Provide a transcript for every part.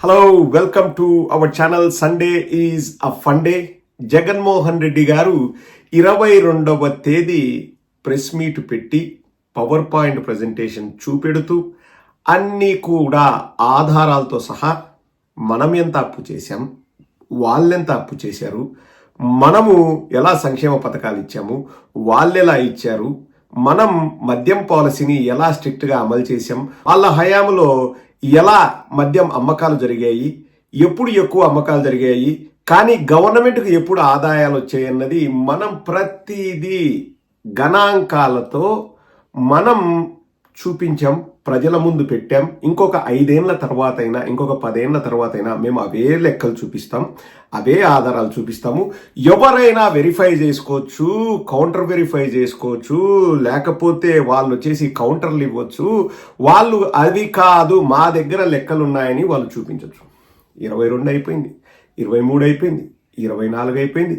Hello welcome to our channel Sunday is a Funday Jaganmohan Reddy garu ఇరవై రెండవ తేదీ press meet పెట్టి power point presentation చూపెడుతూ అన్నీ కూడా ఆధారాలతో సహా మనం ఎంత అప్పు చేశాం వాళ్ళెంత అప్పు చేశారు మనము ఎలా సంక్షేమ పథకాలు ఇచ్చాము వాళ్ళెలా ఇచ్చారు మనం మద్యం పాలసీని ఎలా స్ట్రిక్ట్గా అమలు చేశాం వాళ్ళ హయాంలో ఎలా మద్యం అమ్మకాలు జరిగాయి ఎప్పుడు ఎక్కువ అమ్మకాలు జరిగాయి కానీ గవర్నమెంట్కి ఎప్పుడు ఆదాయాలు వచ్చాయన్నది మనం ప్రతిదీ గణాంకాలతో మనం చూపించాం. ప్రజల ముందు పెట్టాం. ఇంకొక ఐదేళ్ళ తర్వాత అయినా ఇంకొక పదేళ్ళ తర్వాత అయినా మేము అవే లెక్కలు చూపిస్తాం. అవే ఆధారాలు చూపిస్తాము. ఎవరైనా వెరిఫై చేసుకోవచ్చు కౌంటర్ వెరిఫై చేసుకోవచ్చు లేకపోతే వాళ్ళు వచ్చేసి కౌంటర్లు ఇవ్వచ్చు. వాళ్ళు అది కాదు మా దగ్గర లెక్కలు ఉన్నాయని వాళ్ళు చూపించవచ్చు ఇరవై రెండు అయిపోయింది ఇరవై మూడు అయిపోయింది ఇరవై నాలుగు అయిపోయింది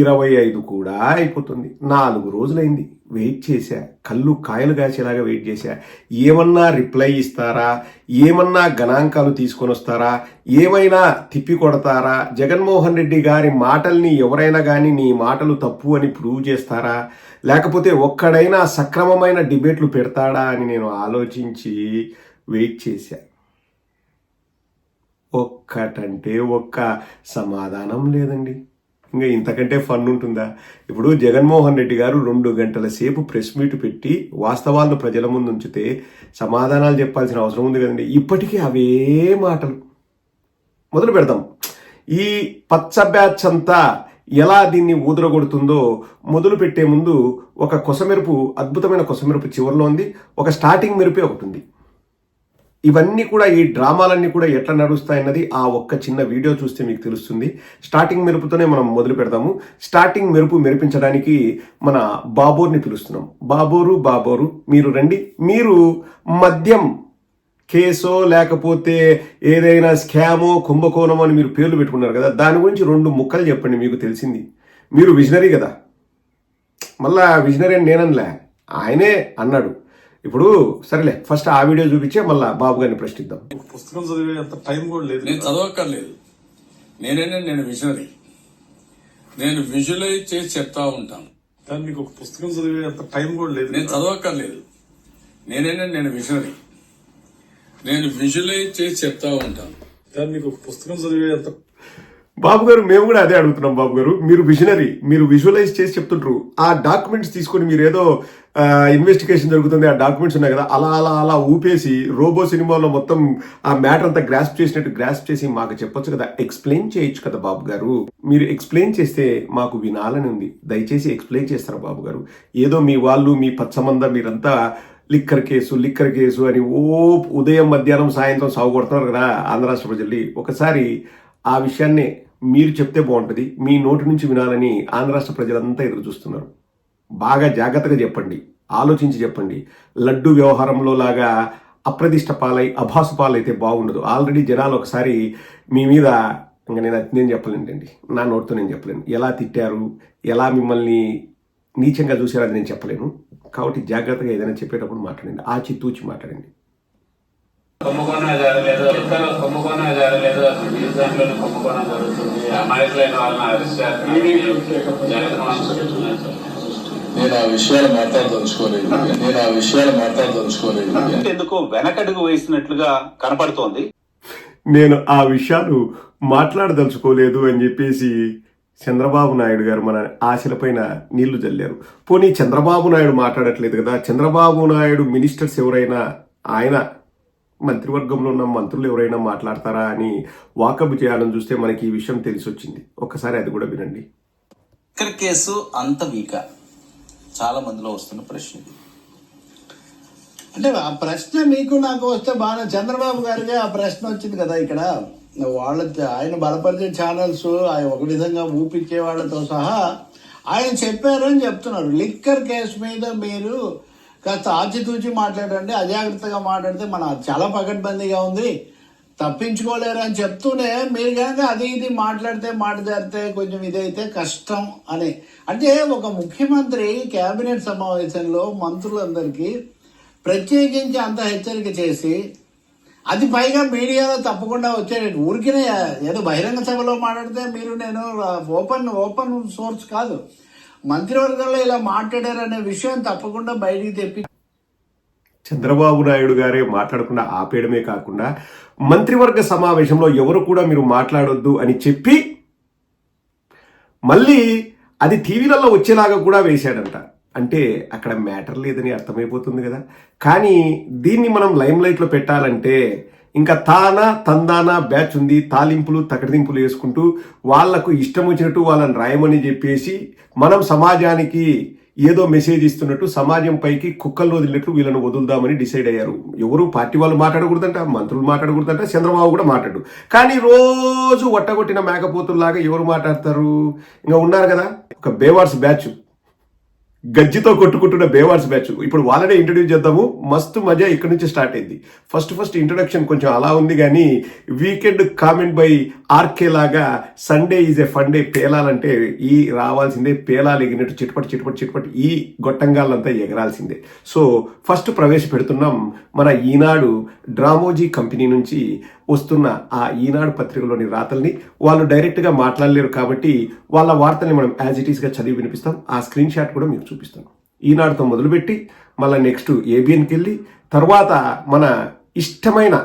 ఇరవై ఐదు కూడా అయిపోతుంది. నాలుగు రోజులైంది. వెయిట్ చేశా. కళ్ళు కాయలు కాసేలాగా వెయిట్ చేశా. ఏమన్నా రిప్లై ఇస్తారా? ఏమన్నా గణాంకాలు తీసుకొని వస్తారా? ఏమైనా తిప్పి కొడతారా? జగన్మోహన్ రెడ్డి గారి మాటల్ని ఎవరైనా కానీ నీ మాటలు తప్పు అని ప్రూవ్ చేస్తారా? లేకపోతే ఒక్కడైనా సక్రమమైన డిబేట్లు పెడతాడా అని నేను ఆలోచించి వెయిట్ చేశా. ఒక్కటంటే ఒక్క సమాధానం లేదండి. ఇంకా ఇంతకంటే ఫన్ ఉంటుందా? ఇప్పుడు జగన్మోహన్ రెడ్డి గారు రెండు గంటల సేపు ప్రెస్ మీట్ పెట్టి వాస్తవాలను ప్రజల ముందు ఉంచితే సమాధానాలు చెప్పాల్సిన అవసరం ఉంది కదండి. ఇప్పటికీ అవే మాటలు. మొదలు పెడదాం. ఈ పచ్చ బ్యాచ్ అంతా ఎలా దీన్ని ఊదరగొడుతుందో మొదలు పెట్టే ముందు ఒక కొసమెరుపు అద్భుతమైన కొసమెరుపు చివరిలో ఉంది. ఒక స్టార్టింగ్ మెరుపే ఒకటి ఉంది. ఇవన్నీ కూడా ఈ డ్రామాలన్నీ కూడా ఎట్లా నడుస్తాయన్నది ఆ ఒక్క చిన్న వీడియో చూస్తే మీకు తెలుస్తుంది. స్టార్టింగ్ మెరుపుతోనే మనం మొదలు పెడతాము. స్టార్టింగ్ మెరుపు మెరిపించడానికి మన బాబోర్ని పిలుస్తున్నాం. బాబోరు బాబోరు మీరు రండి. మీరు మద్యం కేసో లేకపోతే ఏదైనా స్కామో కుంభకోణం అని మీరు పేర్లు పెట్టుకున్నారు కదా దాని గురించి రెండు ముక్కలు చెప్పండి మీకు తెలిసింది. మీరు విజనరీ కదా. మళ్ళా విజనరీ అని నేననిలే. ఆయనే అన్నాడు. ఇప్పుడు సరేలే ఫస్ట్ ఆ వీడియో చూపించే మళ్ళా బాబు గారిని ప్రశ్నిద్దాం. పుస్తకం చదివే అంత టైం కూడా లేదు. నేను చదవక్కర్లేదు. నేనేనే నేను విజనరీ. నేను విజువలైజ్ చేసి చెప్తా ఉంటాను. కానీ మీకు ఒక పుస్తకం చదివే అంత టైం కూడా లేదు. నేను చదవక్కర్లేదు. నేనేనే నేను విజనరీ. నేను విజువలైజ్ చేసి చెప్తా ఉంటాను. కానీ మీకు ఒక పుస్తకం చదివే అంత బాబు గారు మేము కూడా అదే అడుగుతున్నాం బాబు గారు. మీరు విజనరీ మీరు విజువలైజ్ చేసి చెప్తుంటారు ఆ డాక్యుమెంట్స్ తీసుకొని మీరు ఏదో ఇన్వెస్టిగేషన్ జరుగుతుంది ఆ డాక్యుమెంట్స్ ఉన్నాయి కదా అలా అలా అలా ఊపేసి రోబో సినిమాలో మొత్తం ఆ మ్యాటర్ అంతా గ్రాస్ప్ చేసినట్టు గ్రాస్ప్ చేసి మాకు చెప్పొచ్చు కదా ఎక్స్ప్లెయిన్ చేయొచ్చు కదా బాబు గారు. మీరు ఎక్స్ప్లెయిన్ చేస్తే మాకు వినాలని ఉంది. దయచేసి ఎక్స్ప్లెయిన్ చేస్తారు బాబు గారు? ఏదో మీ వాళ్ళు మీ పచ్చమంద మీరంతా లిక్కర్ కేసు లిక్కర్ కేసు అని ఓ ఉదయం మధ్యాహ్నం సాయంత్రం సాగు కొడుతున్నారు కదా ఆంధ్ర రాష్ట్ర ప్రజల్ని. ఒకసారి ఆ విషయాన్ని మీరు చెప్తే బాగుంటుంది మీ నోటి నుంచి వినాలని ఆంధ్ర రాష్ట్ర ప్రజలంతా ఎదురు చూస్తున్నారు. బాగా జాగ్రత్తగా చెప్పండి ఆలోచించి చెప్పండి. లడ్డు వ్యవహారంలో లాగా అప్రదిష్ట పాలై అభాసు పాలైతే బాగుండదు. ఆల్రెడీ జనాలు ఒకసారి మీ మీద ఇంకా నేను నేను చెప్పలేనండి నా నోటితో నేను చెప్పలేను. ఎలా తిట్టారు ఎలా మిమ్మల్ని నీచంగా చూసారు అది నేను చెప్పలేను. కాబట్టి జాగ్రత్తగా ఏదైనా చెప్పేటప్పుడు మాట్లాడండి. ఆచితూచి మాట్లాడండి. కుంభకోణం జరగలేదు ఎక్కడ కుంభకోణం జరగలేదు అసలు న్యూజిలాండ్లోనే కుంభకోణం జరుగుతుంది. అమాయకులైన వాళ్ళని అరెస్ట్ చేస్తున్నారు. జగన్మోహన్ నేను ఆ విషయాలు మాట్లాడదలుచుకోలేదు నేను ఆ విషయాలు మాట్లాడదలుచుకోలేదు ఎందుకు వెనకడుగు వేసినట్లుగా కనపడుతోంది. నేను ఆ విషయాలు మాట్లాడదలుచుకోలేదు అని చెప్పేసి చంద్రబాబు నాయుడు గారు మన ఆశలపైన నీళ్ళు జల్లారు. పోనీ చంద్రబాబు నాయుడు మాట్లాడట్లేదు కదా? చంద్రబాబు నాయుడు మినిస్టర్స్ ఎవరైనా ఆయన మంత్రివర్గంలో ఉన్న మంత్రులు ఎవరైనా మాట్లాడతారా అని వాకబు చేయాలని చూస్తే మనకి ఈ విషయం తెలిసి వచ్చింది ఒక్కసారి అది కూడా వినండి. లిక్కర్ కేసు అంత వీక. చాలా మందిలో వస్తున్న ప్రశ్న ఇది. అంటే ఆ ప్రశ్న మీకు నాకు వస్తే బాగా చంద్రబాబు గారికి ఆ ప్రశ్న వచ్చింది కదా ఇక్కడ. వాళ్ళ ఆయన బలపరిచే ఛానల్స్ ఆయన ఒక విధంగా ఊపించే వాళ్ళతో సహా ఆయన చెప్పారని చెప్తున్నారు. లిక్కర్ కేసు మీద మీరు కాస్త ఆచితూచి మాట్లాడండి అజాగ్రత్తగా మాట్లాడితే మన చాలా పకడ్బందీగా ఉంది. తప్పించుకోలేరు అని చెప్తూనే మీరు కనుక అది ఇది మాట్లాడితే మాట జరితే కొంచెం ఇదైతే కష్టం అని. అంటే ఒక ముఖ్యమంత్రి కేబినెట్ సమావేశంలో మంత్రులందరికీ ప్రత్యేకించి అంత హెచ్చరిక చేసి అది పైగా మీడియాలో తప్పకుండా వచ్చే ఊరికినే ఏదో బహిరంగ సభలో మాట్లాడితే మీరు నేను ఓపెన్ ఓపెన్ సోర్స్ కాదు. మంత్రివర్గంలో ఇలా మాట్లాడారనే విషయం తప్పకుండా బయటికి తెప్పి చంద్రబాబు నాయుడు గారే మాట్లాడకుండా ఆపేయడమే కాకుండా మంత్రివర్గ సమావేశంలో ఎవరు కూడా మీరు మాట్లాడొద్దు అని చెప్పి మళ్ళీ అది టీవీలలో వచ్చేలాగా కూడా వేశాడంట. అంటే అక్కడ మ్యాటర్ లేదని అర్థమైపోతుంది కదా. కానీ దీన్ని మనం లైమ్ లైట్లో పెట్టాలంటే ఇంకా తానా తందానా బ్యాచ్ ఉంది తాలింపులు తకడింపులు వేసుకుంటూ వాళ్ళకు ఇష్టం వచ్చినట్టు వాళ్ళని రాయమని చెప్పేసి మనం సమాజానికి ఏదో మెసేజ్ ఇస్తున్నట్టు సమాజం పైకి కుక్కలు వదిలినట్లు వీళ్ళని వదులుదామని డిసైడ్ అయ్యారు. ఎవరు పార్టీ వాళ్ళు మాట్లాడకూడదంట మంత్రులు మాట్లాడకూడదంట చంద్రబాబు కూడా మాట్లాడు. కానీ రోజు వట్టగొట్టిన మేకపోతుల్లాగా ఎవరు మాట్లాడతారు? ఇంకా ఉన్నారు కదా ఒక బేవార్స్ బ్యాచ్. గజ్జితో కొట్టుకుంటున్న బేవార్స్ బ్యాచ్. ఇప్పుడు వాళ్ళనే ఇంట్రడ్యూస్ చేద్దాము. మస్తు మజా ఇక్కడ నుంచి స్టార్ట్ అయింది. ఫస్ట్ ఫస్ట్ ఇంట్రొడక్షన్ కొంచెం అలా ఉంది కానీ వీకెండ్ కామెంట్ బై ఆర్కే లాగా సండే ఈజ్ ఏ ఫండే పేలాలంటే ఈ రావాల్సిందే పేలాలు ఎగినట్టు చిట్పటి చిట్పటి చిట్పటి ఈ గొట్టంగాళ్ళంతా ఎగరాల్సిందే. సో ఫస్ట్ ప్రవేశపెడుతున్నాం మన ఈనాడు డ్రామోజీ కంపెనీ నుంచి వస్తున్న ఆ ఈనాడు పత్రికలోని రాతల్ని వాళ్ళు డైరెక్ట్గా మాట్లాడలేరు కాబట్టి వాళ్ళ వార్తల్ని మనం యాజ్ ఇట్ ఈస్గా చదివి వినిపిస్తాం. ఆ స్క్రీన్ షాట్ కూడా మీకు చూపిస్తాం ఈనాడుతో మొదలుపెట్టి మళ్ళీ నెక్స్ట్ ఏబిఎన్కి వెళ్ళి తర్వాత మన ఇష్టమైన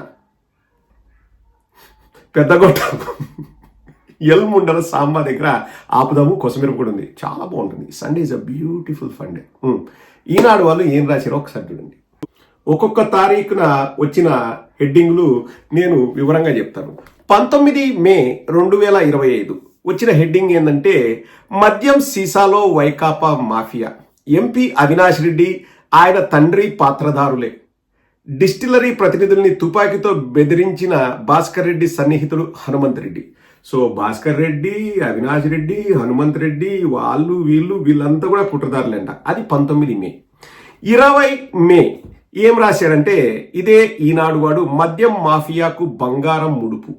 పెద్దగొట్ట ఎల్ముండల సాంబా దగ్గర ఆపుదాము. కొసమిరపు కూడా ఉంది. చాలా బాగుంటుంది. Sunday is a beautiful Funday Eenadu వాళ్ళు ఏం రాశారో ఒకసారి చూడండి. ఒక్కొక్క తారీఖున వచ్చిన హెడ్డింగ్లు నేను వివరంగా చెప్తాను. పంతొమ్మిది మే రెండు వేల ఇరవై ఐదు వచ్చిన హెడ్డింగ్ ఏంటంటే మద్యం సీసాలో వైకాపా మాఫియా. ఎంపీ అవినాష్ రెడ్డి ఆయన తండ్రి పాత్రధారులే. డిస్టిలరీ ప్రతినిధుల్ని తుపాకీతో బెదిరించిన భాస్కర్ రెడ్డి సన్నిహితుడు హనుమంత్ రెడ్డి. సో భాస్కర్ రెడ్డి అవినాష్ రెడ్డి హనుమంత్ రెడ్డి వాళ్ళు వీళ్ళు వీళ్ళంతా కూడా కుట్రదారులంట. అది పంతొమ్మిది మే. ఇరవై మే ఏం రాశారంటే ఇదే ఈనాడు వాడు మద్యం మాఫియాకు బంగారం ముడుపు.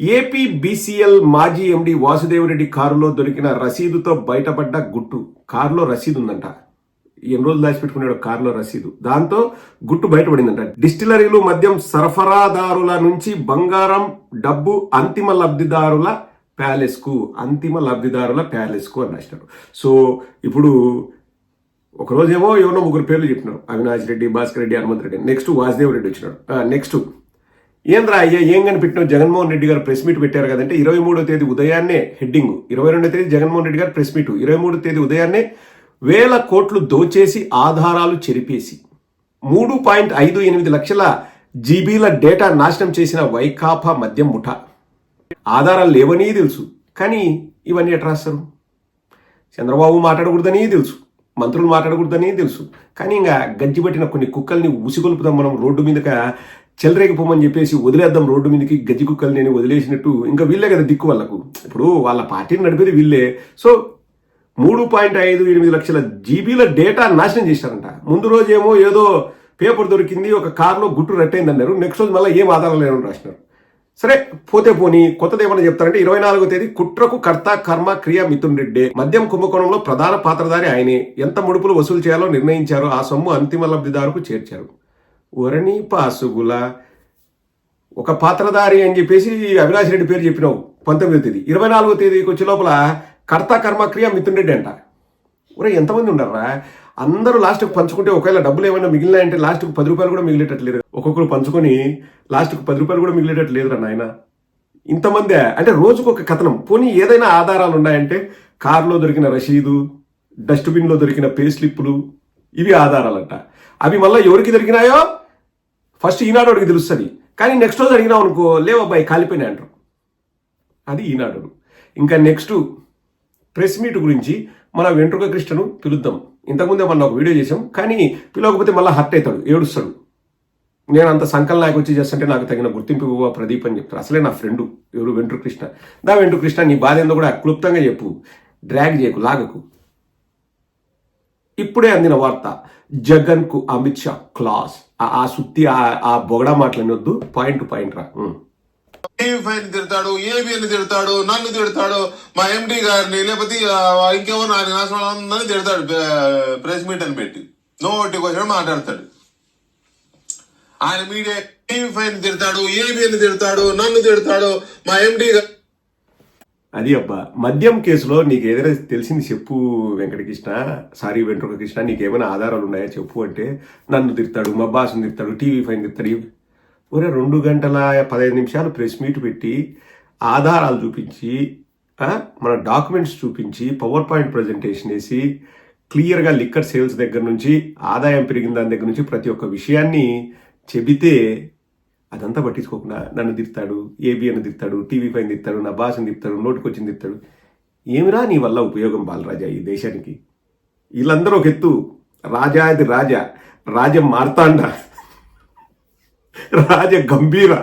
ఏపీ బీసీఎల్ మాజీ ఎండి వాసుదేవరెడ్డి కారులో దొరికిన రసీదుతో బయటపడ్డ గుట్టు. కారులో రసీదు ఉందంట ఎన్ని రోజులు దాచిపెట్టుకున్నాడు కారులో రసీదు. దాంతో గుట్టు బయటపడిందంట. డిస్టిలరీలు మద్యం సరఫరాదారుల నుంచి బంగారం డబ్బు అంతిమ లబ్ధిదారుల ప్యాలెస్కు అంతిమ లబ్ధిదారుల ప్యాలెస్కు అని రాసినారు. సో ఇప్పుడు ఒకరోజేమో ఎవరో ముగ్గురు పేర్లు చెప్పినారు. అవినాష్ రెడ్డి భాస్కర్ రెడ్డి హనుమంత్ రెడ్డి. నెక్స్ట్ వాసుదేవ్ రెడ్డి వచ్చినాడు. నెక్స్ట్ ఏంద్రా అయ్యా ఏం కనిపెట్టినావు? జగన్మోహన్ రెడ్డి గారు ప్రెస్ మీట్ పెట్టారు కదంటే ఇరవై మూడో తేదీ ఉదయాన్నే హెడ్డింగ్. ఇరవై రెండో తేదీ జగన్మోహన్ రెడ్డి గారు ప్రెస్ మీట్. ఇరవై మూడో తేదీ ఉదయాన్నే వేల కోట్లు దోచేసి ఆధారాలు చెరిపేసి మూడు పాయింట్ ఐదు ఎనిమిది లక్షల జీబీల డేటా నాశనం చేసిన వైకాపా మద్యం ముఠా. ఆధారాలు లేవని తెలుసు. కానీ ఇవన్నీ ఎట్రాస్తారు చంద్రబాబు మాట్లాడకూడదని తెలుసు. మంత్రులు మాట్లాడకూడదని తెలుసు. కానీ ఇంకా గజ్జిబట్టిన కొన్ని కుక్కల్ని ఉసిగొలుపుదాం మనం రోడ్డు మీదగా చెలరేగిపోమని చెప్పేసి వదిలేద్దాం రోడ్డు మీదకి గజ్జి కుక్కల్ని నేను వదిలేసినట్టు ఇంకా వీళ్ళే కదా దిక్కు వాళ్ళకు. ఇప్పుడు వాళ్ళ పార్టీని నడిపేది వీళ్ళే. సో మూడు పాయింట్ ఐదు ఎనిమిది లక్షల జీబీల డేటా నాశనం చేశారంట. ముందు రోజు ఏమో ఏదో పేపర్ దొరికింది ఒక కార్లో గుట్టు రట్టయింది అన్నారు నెక్స్ట్ రోజు మళ్ళీ ఏం ఆధారాలు లేవని రాసినారు. సరే పోతే పోని కొత్తది ఏమన్నా చెప్తారంటే ఇరవై నాలుగో తేదీ కుట్రకు కర్త కర్మ క్రియ మిథున్ రెడ్డి. మద్యం కుంభకోణంలో ప్రధాన పాత్రధారి ఆయనే. ఎంత ముడుపులు వసూలు చేయాలో నిర్ణయించారో. ఆ సొమ్ము అంతిమ లబ్ధిదారుకు చేర్చారు. ఒరని పాసుగుల. ఒక పాత్రధారి అని చెప్పేసి అవినాష్ రెడ్డి పేరు చెప్పినావు పంతొమ్మిదో తేదీ. ఇరవై నాలుగో తేదీకి వచ్చే లోపల కర్త కర్మ క్రియ మిథున్ రెడ్డి అంట ఒరే ఎంతమంది ఉండరా అందరూ లాస్ట్కి పంచుకుంటే ఒకవేళ డబ్బులు ఏమైనా మిగిలినాయంటే లాస్ట్కి పది రూపాయలు కూడా మిగిలేటట్లేదు ఒక్కొక్కరు పంచుకొని లాస్ట్కి పది రూపాయలు కూడా మిగిలేటట్టు లేదురా నాయన. ఇంతమందే అంటే రోజుకు ఒక కథనం. పోనీ ఏదైనా ఆధారాలు ఉన్నాయంటే కారులో దొరికిన రసీదు డస్ట్బిన్లో దొరికిన పే స్లిప్పులు ఇవి ఆధారాలంట. అవి మళ్ళీ ఎవరికి దొరికినాయో? ఫస్ట్ ఈనాడోడికి తెలుస్తుంది. కానీ నెక్స్ట్ రోజు అడిగినావు అనుకో లేవబ్బాయి కాలిపోయినా కాలిపోయినాయి అంటారు. అది ఈనాడు ఇంకా నెక్స్ట్ ప్రెస్ మీట్ గురించి మన వెంట్రుక కృష్ణను పిలుద్దాం. ఇంతకుముందే మొన్న ఒక వీడియో చేసాం కానీ పిలవకపోతే మళ్ళీ హర్ట్ అవుతాడు ఏడుస్తాడు. నేను అంత సంకల్ నాకు వచ్చి చేస్తుంటే నాకు తగిన గుర్తింపు ఇవ్వ ప్రదీప్ అని చెప్తారు. అసలే నా ఫ్రెండు ఎవరు? వెంట్రు కృష్ణ. దా వెంట్రు కృష్ణ నీ బాధ ఏందో కూడా క్లుప్తంగా చెప్పు. డ్రాగ్ చేయకు లాగకు. ఇప్పుడే అందిన వార్త జగన్కు అమిత్ షా క్లాస్. ఆ- సుత్తి ఆ- ఆ బొగడా మాటలనొద్దు పాయింట్ టు పాయింట్ రా. ఫైన్ టీవీ తిడతాడు? ఏబిఎన్ తిడతాడు? నన్ను తిడతాడు? మా ఎండి గారిని లేకపోతే ఇంకేమో ఇంకెవరు నాకు నాశనం తిడతాడు ప్రెస్ మీట్ అని పెట్టి. నోటి కోసం మాట్లాడతాడు. ఆయన మీడియా టీవీ ఫైన్ తిడతాడు? ఏబిఎన్ తిడతాడు? నన్ను తిడతాడు? మా ఎండి అది అబ్బా మద్యం కేసులో నీకు ఏదైనా తెలిసింది చెప్పు వెంకటకృష్ణ. సారీ వెంట్రుక కృష్ణ నీకు ఏమైనా ఆధారాలు ఉన్నాయా చెప్పు అంటే నన్ను తిడతాడు మా బాసుని తిడతాడు టీవీ ఫైన్ తిడతాడు ఒరే రెండు గంటల పదహైదు నిమిషాలు ప్రెస్ మీట్ పెట్టి ఆధారాలు చూపించి మన డాక్యుమెంట్స్ చూపించి పవర్ పాయింట్ ప్రజెంటేషన్ వేసి క్లియర్గా లిక్కర్ సేల్స్ దగ్గర నుంచి ఆదాయం పెరిగిన దాని దగ్గర నుంచి ప్రతి ఒక్క విషయాన్ని చెబితే అదంతా పట్టించుకోకుండా నన్ను తిడతాడు ఏబిఎన్ తిడతాడు టీవీ పైన తిడతాడు నా భాషను తిడతాడు నోటికొచ్చింది తిడతాడు. ఏమిరా నీ వల్ల ఉపయోగం బాలరాజా ఈ దేశానికి? వీళ్ళందరూ ఒక ఎత్తు. రాజా అది రాజా రాజ్యం మార్తాండ. రాజ గంభీర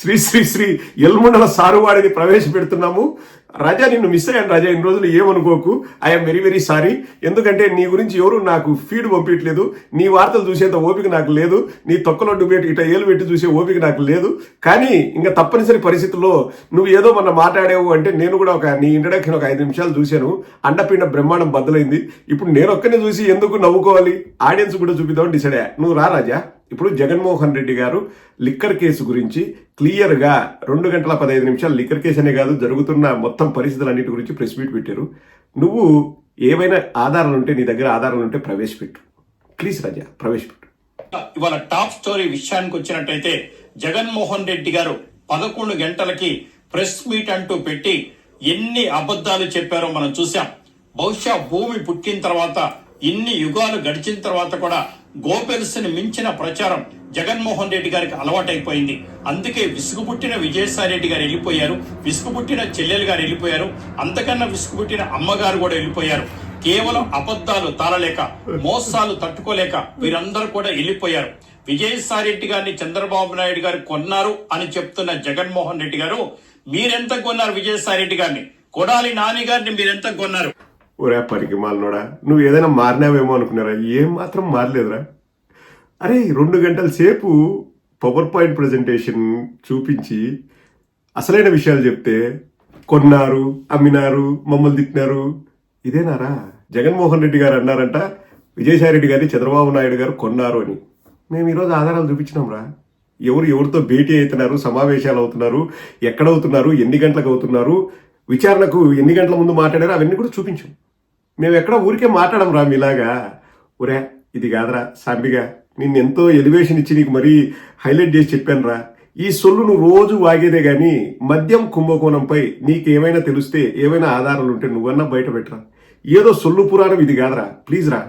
శ్రీ శ్రీ శ్రీ ఎల్ముండల సారువాడిని ప్రవేశపెడుతున్నాము. రాజా నిన్ను మిస్ అయ్యాను రాజా. ఇన్ని రోజులు ఏమనుకోకు? ఐఎమ్ వెరీ వెరీ సారీ ఎందుకంటే నీ గురించి ఎవరు నాకు ఫీడ్ పంపించలేదు నీ వార్తలు చూసేంత ఓపిక నాకు లేదు. నీ తొక్కలో డిబేట్ ఇట ఏలు పెట్టి చూసే ఓపిక నాకు లేదు. కానీ ఇంకా తప్పనిసరి పరిస్థితుల్లో నువ్వు ఏదో మొన్న మాట్లాడావు అంటే నేను కూడా ఒక నీ ఇంట్రడక్షన్ ఒక ఐదు నిమిషాలు చూశాను. అండపిండ బ్రహ్మాండం బద్దలైంది. ఇప్పుడు నేను ఒక్కనే చూసి ఎందుకు నవ్వుకోవాలి? ఆడియన్స్ కూడా చూపిద్దామని డిసైడ్ అయ్యా. నువ్వు రా రాజా. ఇప్పుడు జగన్మోహన్ రెడ్డి గారు లిక్కర్ కేసు గురించి క్లియర్గా రెండు గంటల పదహైదు నిమిషాలు లిక్కర్ కేసు అనే కాదు జరుగుతున్న మొత్తం పరిస్థితులన్నిటి గురించి ప్రెస్ మీట్ పెట్టారు. నువ్వు ఏవైనా ఆధారాలు ఉంటే నీ దగ్గర ఆధారాలు ఉంటే ప్రవేశపెట్టు. ప్లీజ్ రజ ప్రవేశపెట్టు. ఇవాళ టాప్ స్టోరీ విషయానికి వచ్చినట్టయితే జగన్మోహన్ రెడ్డి గారు పదకొండు గంటలకి ప్రెస్ మీట్ అంటూ పెట్టి ఎన్ని అబద్ధాలు చెప్పారో మనం చూసాం బహుశా భూమి పుట్టిన తర్వాత ఇన్ని యుగాలు గడిచిన తర్వాత కూడా గోపెల్స్ని మించిన ప్రచారం జగన్మోహన్ రెడ్డి గారికి అలవాటైపోయింది. అందుకే విసుగు పుట్టిన విజయసాయి రెడ్డి గారు వెళ్ళిపోయారు. విసుగు పుట్టిన చెల్లెలు గారు వెళ్ళిపోయారు. అంతకన్నా విసుగుపుట్టిన అమ్మగారు కూడా వెళ్ళిపోయారు. కేవలం అబద్ధాలు తాళలేక మోసాలు తట్టుకోలేక వీరందరూ కూడా వెళ్ళిపోయారు. విజయసాయి రెడ్డి గారిని చంద్రబాబు నాయుడు గారు కొన్నారు అని చెప్తున్న జగన్మోహన్ రెడ్డి గారు మీరెంత కొన్నారు విజయసాయి రెడ్డి గారిని? కొడాలి నాని గారిని మీరెంత కొన్నారు? ఒరే పనికి మాలనోడా నువ్వు ఏదైనా మారినావేమో అనుకున్నారా? ఏం మాత్రం మారలేదురా. అరే రెండు గంటల సేపు పవర్ పాయింట్ ప్రజెంటేషన్ చూపించి అసలైన విషయాలు చెప్తే కొన్నారు అమ్మినారు మమ్మల్ని తిట్టినారు. ఇదేనారా? జగన్మోహన్ రెడ్డి గారు అన్నారంట విజయసాయి రెడ్డి గారిని చంద్రబాబు నాయుడు గారు కొన్నారు అని. మేము ఈరోజు ఆధారాలు చూపించినాం రా ఎవరు ఎవరితో భేటీ అవుతున్నారు సమావేశాలు అవుతున్నారు ఎక్కడ అవుతున్నారు ఎన్ని గంటలకు అవుతున్నారు విచారణకు ఎన్ని గంటల ముందు మాట్లాడారు అవన్నీ కూడా చూపించాం. మేము ఎక్కడ ఊరికే మాట్లాడము రా మీలాగా. ఒరే ఇది కాదురా సాంబిగా. నిన్ను ఎంతో ఎలివేషన్ ఇచ్చి నీకు మరీ హైలైట్ చేసి చెప్పాను రా. ఈ సొల్లు నువ్వు రోజు వాగేదే కానీ మద్యం కుంభకోణంపై నీకేమైనా తెలిస్తే ఏమైనా ఆధారాలు ఉంటే నువ్వన్నా బయట పెట్టరా. ఏదో సొల్లు పురాణం ఇది కాదురా. ప్లీజ్ రా.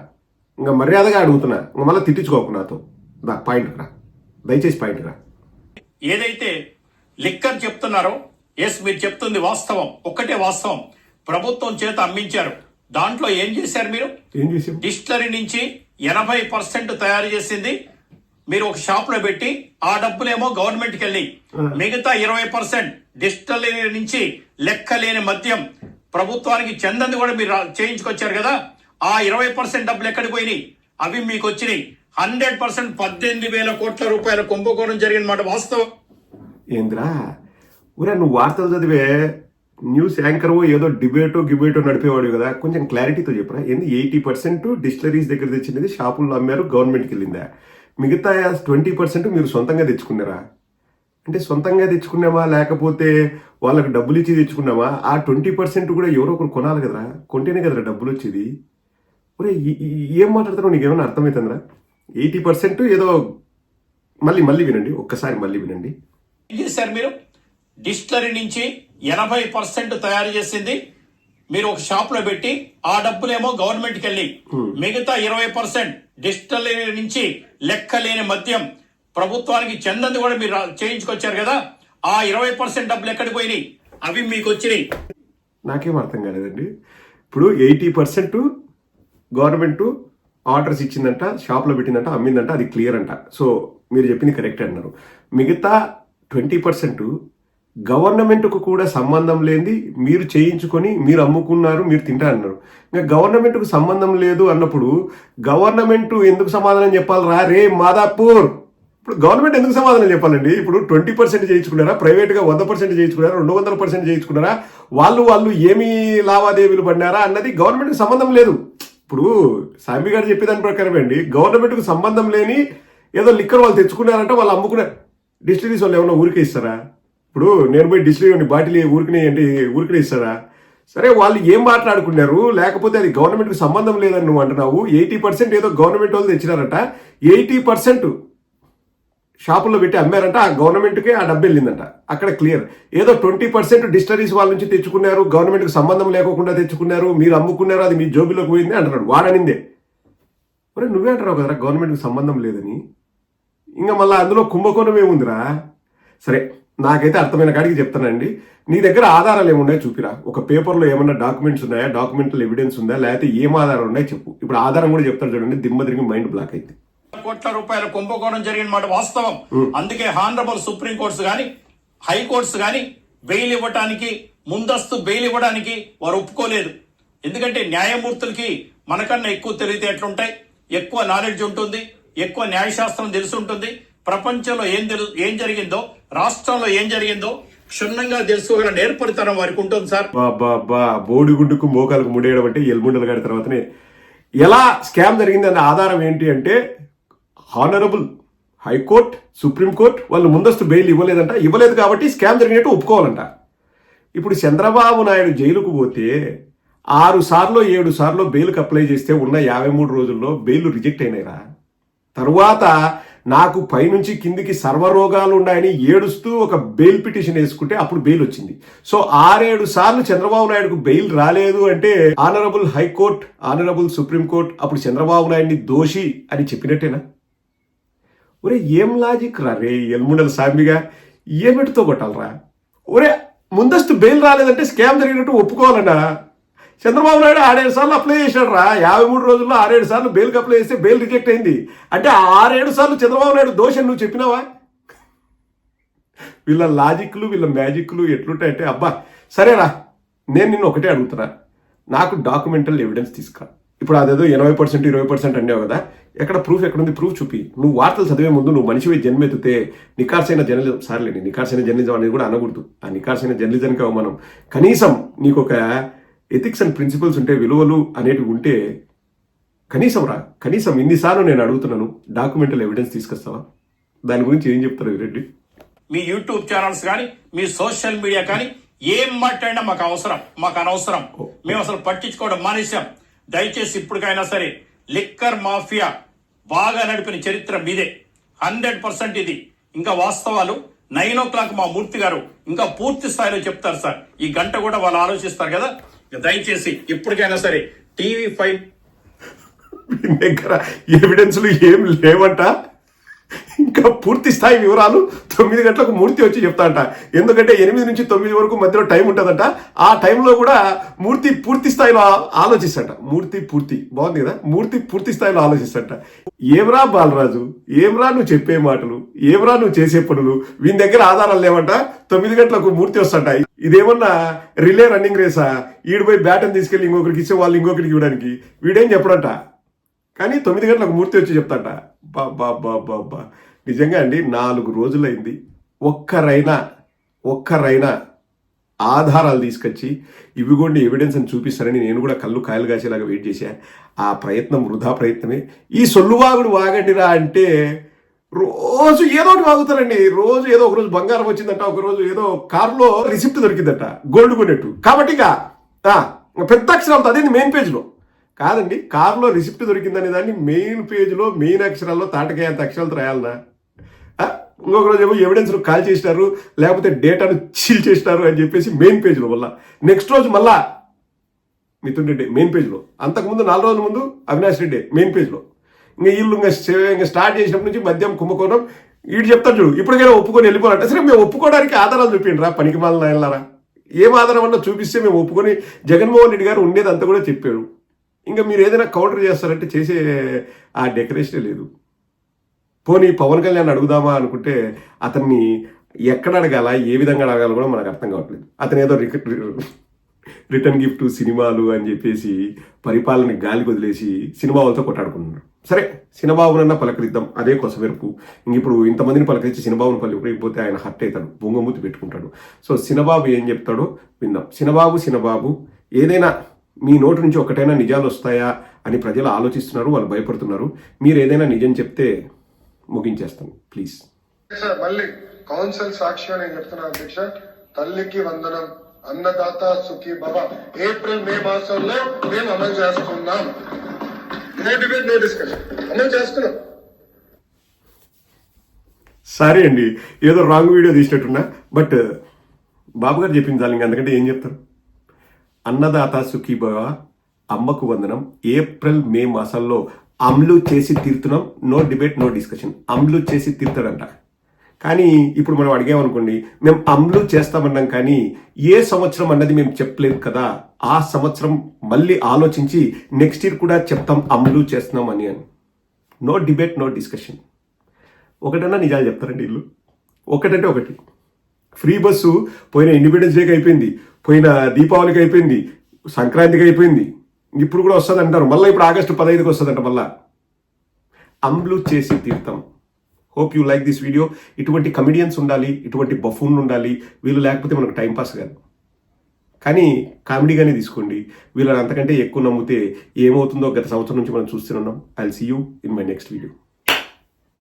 ఇంకా మర్యాదగా అడుగుతున్నా. ఇంకా మళ్ళీ తిట్టించుకోకు నాతో. దా పాయింట్ రా. దయచేసి పాయింట్ రా. ఏదైతే లిక్కర్ చెప్తున్నారో ఎస్ మీరు చెప్తుంది వాస్తవం. ఒక్కటే వాస్తవం. ప్రభుత్వం చేత అమ్మించారు. దాంట్లో ఏం చేశారు మీరు? ఏం డిస్టిలరీ నుంచి ఎనభై పర్సెంట్ తయారు చేసింది. మీరు ఒక షాప్లో పెట్టి ఆ డబ్బులేమో గవర్నమెంట్కి వెళ్ళి మిగతా ఇరవై పర్సెంట్ డిస్టిలరీ నుంచి లెక్కలేని మద్యం ప్రభుత్వానికి చెందని కూడా మీరు చేయించుకొచ్చారు కదా. ఆ ఇరవై పర్సెంట్ డబ్బులు ఎక్కడికి పోయినాయి? అవి మీకు వచ్చినాయి. హండ్రెడ్ పర్సెంట్ పద్దెనిమిది వేల కోట్ల రూపాయల కుంభకోణం జరిగిన మాట వాస్తవం. ఏంద్రా? ఊరా నువ్వు వార్తలు చదివే న్యూస్ యాంకర్ ఏదో డిబేటో గిబేటో నడిపేవాడు కదా కొంచెం క్లారిటీతో చెప్పరా? ఏంది ఎయిటీ పర్సెంట్ డిస్టిలరీస్ దగ్గర తెచ్చినది షాపుల్లో అమ్మారు గవర్నమెంట్కి వెళ్ళిందా మిగతా ట్వంటీ పర్సెంట్ మీరు సొంతంగా తెచ్చుకున్నారా? అంటే సొంతంగా తెచ్చుకున్నామా లేకపోతే వాళ్ళకి డబ్బులు ఇచ్చి తెచ్చుకున్నామా? ఆ ట్వంటీ పర్సెంట్ కూడా ఎవరో ఒకరు కొనాలి కదరా? కొంటేనే కదరా డబ్బులు వచ్చేది. ఒరే ఏం మాట్లాడతారో నీకు ఏమైనా అర్థమవుతుందిరా ఎయిటీ పర్సెంట్ ఏదో మళ్ళీ మళ్ళీ వినండి ఒక్కసారి మళ్ళీ వినండి. సార్ మీరు? డిస్టిలరీ నుంచి ఎనభై పర్సెంట్ తయారు చేసింది. మీరు ఒక షాప్లో పెట్టి ఆ డబ్బులేమో గవర్నమెంట్కి వెళ్ళి మిగతా ఇరవై పర్సెంట్ డిస్టిలరీ నుంచి లెక్కలేని మద్యం ప్రభుత్వానికి చెందని కూడా మీరు చేయించుకొచ్చారు కదా. ఆ ఇరవై పర్సెంట్ డబ్బులు ఎక్కడికి పోయినాయి? అవి మీకు వచ్చినాయి. నాకేం అర్థం కాలేదండి. ఇప్పుడు ఎయిటీ పర్సెంట్ గవర్నమెంట్ ఆర్డర్స్ ఇచ్చిందంట షాప్లో పెట్టిందంట అమ్మిందంట అది క్లియర్ అంట. సో మీరు చెప్పింది కరెక్ట్ అన్నారు. మిగతా ట్వంటీ పర్సెంట్ గవర్నమెంట్కు కూడా సంబంధం లేనిది మీరు చేయించుకొని మీరు అమ్ముకున్నారు మీరు తింటారన్నారు ఇంకా గవర్నమెంట్కు సంబంధం లేదు అన్నప్పుడు గవర్నమెంట్ ఎందుకు సమాధానం చెప్పాలరా రే? మాదాపూర్! ఇప్పుడు గవర్నమెంట్ ఎందుకు సమాధానం చెప్పాలండి? ఇప్పుడు ట్వంటీ పర్సెంట్ చేయించుకున్నారా? ప్రైవేట్గా వంద పర్సెంట్ చేయించుకున్నారా? రెండు వందల పర్సెంట్ చేయించుకున్నారా? వాళ్ళు వాళ్ళు ఏమి లావాదేవీలు పడినారా? అన్నది గవర్నమెంట్కి సంబంధం లేదు. ఇప్పుడు సామి గారు చెప్పేదాని ప్రకారం అండి గవర్నమెంట్కు సంబంధం లేని ఏదో లిక్కర్ వాళ్ళు తెచ్చుకున్నారంటే వాళ్ళు అమ్ముకున్నారు. డిస్టిలరీస్ వాళ్ళు ఏమైనా ఊరికే ఇస్తారా? ఇప్పుడు నేను పోయి డిస్టిలరీ బాటిల్ ఊరికనే ఏంటి ఊరికినే ఇస్తారా? సరే వాళ్ళు ఏం మాట్లాడుకున్నారు? లేకపోతే అది గవర్నమెంట్కి సంబంధం లేదని నువ్వు అంటున్నావు. ఎయిటీ పర్సెంట్ ఏదో గవర్నమెంట్ వాళ్ళు తెచ్చినారట. ఎయిటీ పర్సెంట్ షాపుల్లో పెట్టి అమ్మారంట. ఆ గవర్నమెంట్కే ఆ డబ్బు వెళ్ళిందంట. అక్కడ క్లియర్. ఏదో ట్వంటీ పర్సెంట్ డిస్టరీస్ వాళ్ళ నుంచి తెచ్చుకున్నారు. గవర్నమెంట్కి సంబంధం లేకుండా తెచ్చుకున్నారు. మీరు అమ్ముకున్నారు. అది మీ జోబిలోకి పోయింది అంటున్నాడు. వాడనిందే. మరి నువ్వే అంటున్నావు కదరా గవర్నమెంట్కి సంబంధం లేదని. ఇంకా మళ్ళీ అందులో కుంభకోణం ఏముందిరా? సరే నాకైతే అర్థమైన కాడికి చెప్తానండి. నీ దగ్గర ఆధారాలు ఏమున్నాయో చూపిరా. ఒక పేపర్లో ఏమన్నా డాక్యుమెంట్స్ ఉన్నాయా? డాక్యుమెంటల్ ఎవిడెన్స్ ఉందా? లేకపోతే ఏం ఆధారం ఉన్నాయో చెప్పు. ఇప్పుడు ఆధారం కూడా చెప్తారు చూడండి. దిమ్మ తిరిగి మైండ్ బ్లాక్ అయింది. కోట్ల రూపాయల కుంభకోణం జరిగిన మాట వాస్తవం అందుకే హానరబుల్ సుప్రీం కోర్ట్స్ గాని హైకోర్ట్స్ గాని బెయిల్ ఇవ్వటానికి ముందస్తు బెయిల్ ఇవ్వడానికి వారు ఒప్పుకోలేదు. ఎందుకంటే న్యాయమూర్తులకి మనకన్నా ఎక్కువ తెలివితేటలుంటాయి. ఎక్కువ నాలెడ్జ్ ఉంటుంది. ఎక్కువ న్యాయశాస్త్రం తెలిసి ఉంటుంది. ప్రపంచంలో ఏం తెలు ఏం జరిగిందో రాష్ట్రంలో ఏం జరిగిందో క్షుణ్ణంగా తెలుసుకోగల నేర్పరితనం వారికి ఉంటుంది సార్. బాబా బోడిగుండుకు మోకాలకు ముడేయడం అంటే ఎల్ముండలు గారి తర్వాతనే. ఎలా స్కామ్ జరిగింది అన్న ఆధారం ఏంటి అంటే హానరబుల్ హైకోర్టు సుప్రీంకోర్టు వాళ్ళు ముందస్తు బెయిల్ ఇవ్వలేదంట. ఇవ్వలేదు కాబట్టి స్కామ్ జరిగినట్టు ఒప్పుకోవాలంట. ఇప్పుడు చంద్రబాబు నాయుడు జైలుకు పోతే ఆరు సార్లు ఏడు సార్లు బెయిల్కి అప్లై చేస్తే ఉన్న యాభై మూడు రోజుల్లో బెయిల్ రిజెక్ట్ అయినాయిరా. తరువాత నాకు పైనుంచి కిందికి సర్వరోగాలు ఉన్నాయని ఏడుస్తూ ఒక బెయిల్ పిటిషన్ వేసుకుంటే అప్పుడు బెయిల్ వచ్చింది. సో ఆరేడు సార్లు చంద్రబాబు నాయుడుకు బెయిల్ రాలేదు అంటే ఆనరబుల్ హైకోర్టు ఆనరబుల్ సుప్రీంకోర్టు అప్పుడు చంద్రబాబు నాయుడిని దోషి అని చెప్పినట్టేనా? ఒరే ఏం లాజిక్ రా రే ఎల్ముండల సామిగా ఏమిటితో కొట్టాలరా? ఒరే ముందస్తు బెయిల్ రాలేదంటే స్కామ్ జరిగినట్టు ఒప్పుకోవాలన్నా? చంద్రబాబు నాయుడు ఆరేడు సార్లు అప్లై చేశాడు రా యాభై మూడు రోజుల్లో ఆరేడు సార్లు బెయిల్కి అప్లై చేస్తే బెయిల్ రిజెక్ట్ అయింది. అంటే ఆరేడు సార్లు చంద్రబాబు నాయుడు దోషం నువ్వు చెప్పినావా? వీళ్ళ లాజిక్లు వీళ్ళ మ్యాజిక్లు ఎట్లుంటాయంటే అబ్బా సరేరా నేను నిన్ను ఒకటే అడుగుతున్నా. నాకు డాక్యుమెంటల్ ఎవిడెన్స్ తీసుకురా. ఇప్పుడు అదేదో ఎనభై పర్సెంట్ ఇరవై పర్సెంట్ అన్నావు కదా ఎక్కడ ప్రూఫ్ ఎక్కడుంది? ప్రూఫ్ చూపి. నువ్వు వార్తలు చదివే ముందు నువ్వు మనిషివి జన్మెత్తితే నికార్సైన జర్నలిజం సార్లేండి నికార్సైన జర్నలిజం అనేది కూడా అనకూడదు. ఆ నికార్సైన జర్నలిజంకి మనం కనీసం నీకు ఒక ఎథిక్స్ అండ్ ప్రిన్సిపల్స్ ఉంటే విలువలు అనేటివి ఉంటే కనీసం రా కనీసం ఇన్నిసార్లు నేను అడుగుతున్నాను డాక్యుమెంటల్ ఎవిడెన్స్ తీసుకొస్తావా? దాని గురించి ఏం చెప్తారు రెడ్డి? మీ యూట్యూబ్ ఛానల్స్ కానీ మీ సోషల్ మీడియా కానీ ఏం మాట్లాడినా మాకు అవసరం మాకు అనవసరం. మేము అసలు పట్టించుకోవడం మానేశాం. దయచేసి ఇప్పటికైనా సరే లిక్కర్ మాఫియా బాగా నడిపిన చరిత్ర మీదే. హండ్రెడ్ పర్సెంట్ ఇది. ఇంకా వాస్తవాలు నైన్ ఓ క్లాక్ మా మూర్తి గారు ఇంకా పూర్తి స్థాయిలో చెప్తారు సార్. ఈ గంట కూడా వాళ్ళు ఆలోచిస్తారు కదా. దయచేసి ఇప్పటికైనా సరే టీవీ ఫైవ్ మీ దగ్గర ఎవిడెన్స్లు ఏం లేవంట? ఇంకా పూర్తి స్థాయి వివరాలు తొమ్మిది గంటలకు మూర్తి వచ్చి చెప్తాంట. ఎందుకంటే ఎనిమిది నుంచి తొమ్మిది వరకు మధ్యలో టైం ఉంటుందంట. ఆ టైంలో కూడా మూర్తి పూర్తి స్థాయిలో ఆలోచిస్తాట. మూర్తి పూర్తి. బాగుంది కదా? మూర్తి పూర్తి స్థాయిలో ఆలోచిస్తాట. ఏమ్రా బాలరాజు? ఏమ్రా నువ్వు చెప్పే మాటలు? ఏమ్రా నువ్వు చేసే పనులు? వీని దగ్గర ఆధారాలు లేవంట. తొమ్మిది గంటలకు మూర్తి వస్తాట. ఇదేమన్నా రిలే రన్నింగ్ రేసా? ఈడిపోయి బ్యాటన్ తీసుకెళ్ళి ఇంకొకరికి ఇచ్చే వాళ్ళు ఇంకొకరికి ఇవ్వడానికి. వీడేం చెప్పడంట? కానీ తొమ్మిది గంటలకు మూర్తి వచ్చి చెప్తాట. బా బా బా బా బా. నిజంగా అండి నాలుగు రోజులైంది. ఒక్కరైనా ఒక్కరైనా ఆధారాలు తీసుకొచ్చి ఇవిగోండి ఎవిడెన్స్ అని చూపిస్తారని నేను కూడా కళ్ళు కాయలు కాసేలాగా వెయిట్ చేశా. ఆ ప్రయత్నం వృధా ప్రయత్నమే. ఈ సొల్లువాగుడు వాగండిరా అంటే రోజు ఏదో ఒకటి వాగుతారండి. రోజు ఏదో ఒక రోజు బంగారం వచ్చిందంట ఒకరోజు ఏదో కారులో రిసిప్ట్ దొరికిందంట గోల్డ్ కొనేట్టు కాబట్టి పెద్ద అక్షరాలతో అదేంది మెయిన్ పేజ్లో కాదండి కారులో రిసిప్ట్ దొరికిందనే దాన్ని మెయిన్ పేజ్లో మెయిన్ అక్షరాల్లో తాటకాయ అంత అక్షరాలతో రాయాలనా? ఇంకొక రోజు ఏమో ఎవిడెన్స్ను కాల్ చేసినారు లేకపోతే డేటాను చీల్ చేసినారు అని చెప్పేసి మెయిన్ పేజ్లో మళ్ళా నెక్స్ట్ రోజు మళ్ళా మిథున్ రెడ్డి మెయిన్ పేజ్లో అంతకుముందు నాలుగు రోజుల ముందు అవినాష్ రెడ్డి మెయిన్ పేజ్లో ఇంకా వీళ్ళు ఇంకా ఇంకా స్టార్ట్ చేసినప్పటి నుంచి మద్యం కుంభకోణం వీడు చెప్తాడు చూడు ఇప్పటికైనా ఒప్పుకొని వెళ్ళిపోవాలంటే సరే మేము ఒప్పుకోవడానికి ఆధారాలు చూపిండ్రా పనికి మాలని వెళ్ళారా ఏం ఆధారం అన్నా చూపిస్తే మేము ఒప్పుకొని జగన్మోహన్ రెడ్డి గారు ఉండేది అంతా కూడా చెప్పాడు ఇంకా మీరు ఏదైనా కౌంటర్ చేస్తారంటే చేసే ఆ డెకరేషనే లేదు. పోనీ పవన్ కళ్యాణ్ అడుగుదామా అనుకుంటే అతన్ని ఎక్కడ అడగాల ఏ విధంగా అడగాలో కూడా మనకు అర్థం కావట్లేదు. అతను ఏదో రిటర్న్ గిఫ్ట్ సినిమాలు అని చెప్పేసి పరిపాలన గాలి వదిలేసి సినిమా వాళ్ళతో సరే సినిమావునన్నా పలకరిద్దాం అదే కొసమెరుపు ఇంక ఇప్పుడు ఇంతమందిని పలకరించి సినిమావును పలికిపోతే ఆయన హర్ట్ అవుతాడు బొంగమూతి పెట్టుకుంటాడు. సో సినబాబు ఏం చెప్తాడో విందాం. సినబాబు సినబాబు ఏదైనా మీ నోటి నుంచి ఒకటైనా నిజాలు వస్తాయా అని ప్రజలు ఆలోచిస్తున్నారు వాళ్ళు భయపడుతున్నారు. మీరు ఏదైనా నిజం చెప్తే ముగించేస్తాను ప్లీజ్ సార్ మళ్ళీ కౌన్సిల్ సాక్షిగా నేను చెప్తున్నా అధ్యక్ష. తల్లికి వందనం అన్నదాత సుఖీ భవ. ఏప్రిల్ మే మాసంలో మేము అమలు చేస్తున్నాం. నో డిబేట్ నో డిస్కషన్ అమలు చేస్తున్నాం. సరే అండి ఏదో రాంగ్ వీడియో తీసినట్టున్నా బట్ బాబు గారు చెప్పింది చాలు ఇంక అందుకంటే ఏం చెప్తారు? అన్నదాత సుఖీభవ అమ్మకు వందనం ఏప్రిల్ మే మాసాల్లో అమలు చేసి తీరుతున్నాం. నో డిబేట్ నో డిస్కషన్ అమలు చేసి తీరుతాడంట. కానీ ఇప్పుడు మనం అడిగామనుకోండి మేము అమలు చేస్తామన్నాం కానీ ఏ సంవత్సరం అన్నది మేము చెప్పలేదు కదా. ఆ సంవత్సరం మళ్ళీ ఆలోచించి నెక్స్ట్ ఇయర్ కూడా చెప్తాం అమలు చేస్తున్నాం అని అని. నో డిబేట్ నో డిస్కషన్ ఒకటన్నా నిజాలు చెప్తారండి వీళ్ళు. ఒకటంటే ఒకటి. ఫ్రీ బస్సు పోయిన ఇండిపెండెన్స్ డేకి అయిపోయింది పోయిన దీపావళికి అయిపోయింది సంక్రాంతికి అయిపోయింది. ఇప్పుడు కూడా వస్తుంది అంటారు మళ్ళీ ఇప్పుడు ఆగస్టు పదహైదుకి వస్తుందంట మళ్ళా. అమ్లు చేసి తీర్థం. Hope you like this video ఇటువంటి కమిడియన్స్ ఉండాలి ఇటువంటి బఫూన్ ఉండాలి. వీళ్ళు లేకపోతే మనకు టైంపాస్ కాదు. కానీ కామెడీగానే తీసుకోండి. వీళ్ళని అంతకంటే ఎక్కువ నమ్మితే ఏమవుతుందో గత సంవత్సరం నుంచి మనం చూస్తూనే ఉన్నాం. I see you in my next video